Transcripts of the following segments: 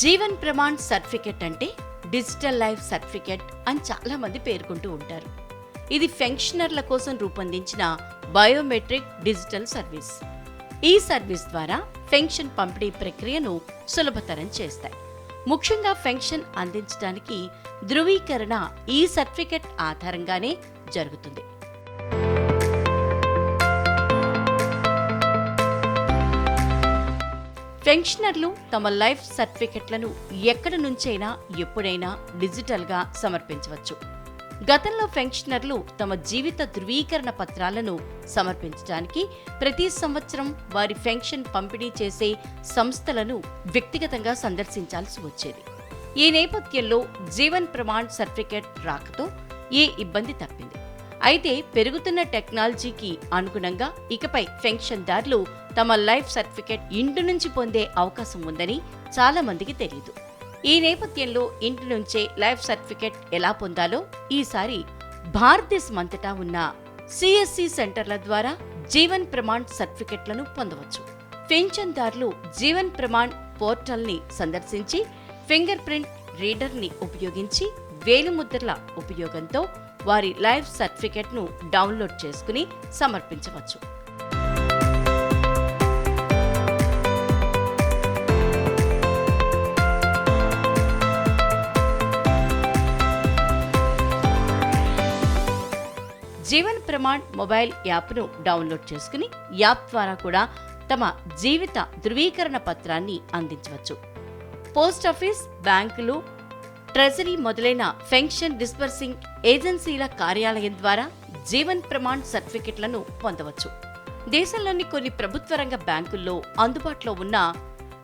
Jeevan Pramaan certificate అంటే digital life certificate అని చాలామంది పేర్కొంటూ ఉంటారు. ఇది పెన్షనర్ల కోసం రూపొందించిన బయోమెట్రిక్ డిజిటల్ సర్వీస్. ఈ సర్వీస్ ద్వారా పెన్షన్ పంపిణీ ప్రక్రియను సులభతరం చేస్తాయి. ముఖ్యంగా పెన్షన్ అందించడానికి ధృవీకరణ ఈ సర్టిఫికెట్ ఆధారంగానే జరుగుతుంది. పెన్షనర్లు తమ లైఫ్ సర్టిఫికెట్లను ఎక్కడి నుంచైనా ఎప్పుడైనా డిజిటల్గా సమర్పించవచ్చు. గతంలో పెన్షనర్లు తమ జీవిత ధృవీకరణ పత్రాలను సమర్పించడానికి ప్రతి సంవత్సరం వారి పెన్షన్ పంపిణీ చేసే సంస్థలను వ్యక్తిగతంగా సందర్శించాల్సి వచ్చేది. ఈ నేపథ్యంలో జీవన్ ప్రమాణ్ సర్టిఫికెట్ రాకతో ఏ ఇబ్బంది తప్పింది. అయితే పెరుగుతున్న టెక్నాలజీకి అనుగుణంగా ఇకపై పెన్షన్దారులు తమ లైఫ్ సర్టిఫికేట్ ఇంటి నుంచి పొందే అవకాశం ఉందని చాలా మందికి తెలియదు ఈ నేపథ్యంలో ఇంటి నుంచే లైఫ్ సర్టిఫికేట్ ఎలా పొందాలో ఈసారి భారతదేశమంతటా ఉన్న సిఎస్సి సెంటర్ల ద్వారా జీవన్ ప్రమాణ్ సర్టిఫికెట్లను పొందవచ్చు. పెన్షన్దారులు జీవన్ ప్రమాణ్ పోర్టల్ని సందర్శించి ఫింగర్ ప్రింట్ రీడర్ని ఉపయోగించి వేలిముద్రల ఉపయోగంతో వారి లైఫ్ సర్టిఫికెట్ను డౌన్లోడ్ చేసుకుని సమర్పించవచ్చు. జీవన్ ప్రమాణ్ మొబైల్ యాప్ను డౌన్లోడ్ చేసుకుని యాప్ ద్వారా కూడా తమ జీవిత ధృవీకరణ పత్రాన్ని అందించవచ్చు. పోస్ట్ ఆఫీస్ బ్యాంకులు ట్రెజరీ మొదలైన పెన్షన్ డిస్పర్సింగ్ ఏజెన్సీల కార్యాలయం ద్వారా జీవన్ ప్రమాణ్ సర్టిఫికెట్లను పొందవచ్చు. దేశంలోని కొన్ని ప్రభుత్వ రంగ బ్యాంకుల్లో అందుబాటులో ఉన్న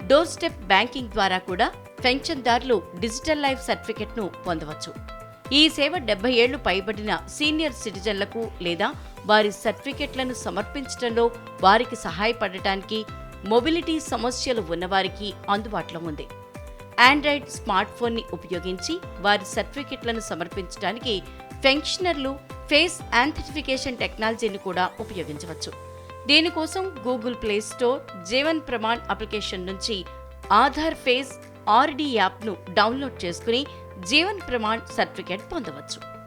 డోర్ స్టెప్ బ్యాంకింగ్ ద్వారా కూడా పెన్షన్దారులు డిజిటల్ లైఫ్ సర్టిఫికెట్ను పొందవచ్చు. ఈ సేవ డెబ్బై ఏళ్ళు పైబడిన సీనియర్ సిటిజన్లకు లేదా వారి సర్టిఫికెట్లను సమర్పించడంలో వారికి సహాయపడటానికి మొబిలిటీ సమస్యలు ఉన్నవారికి అందుబాటులో ఉంది. ఆండ్రాయిడ్ స్మార్ట్ ఫోన్ని ఉపయోగించి వారి సర్టిఫికెట్లను సమర్పించడానికి పెన్షనర్లు ఫేస్ యాంథిఫికేషన్ టెక్నాలజీని కూడా ఉపయోగించవచ్చు. దీనికోసం Google play store Jeevan Pramaan application నుంచి ఆధార్ ఫేస్ ఆర్డీ యాప్ను డౌన్లోడ్ చేసుకుని జీవన్ ప్రమాణ్ సర్టిఫికేట్ పొందవచ్చు.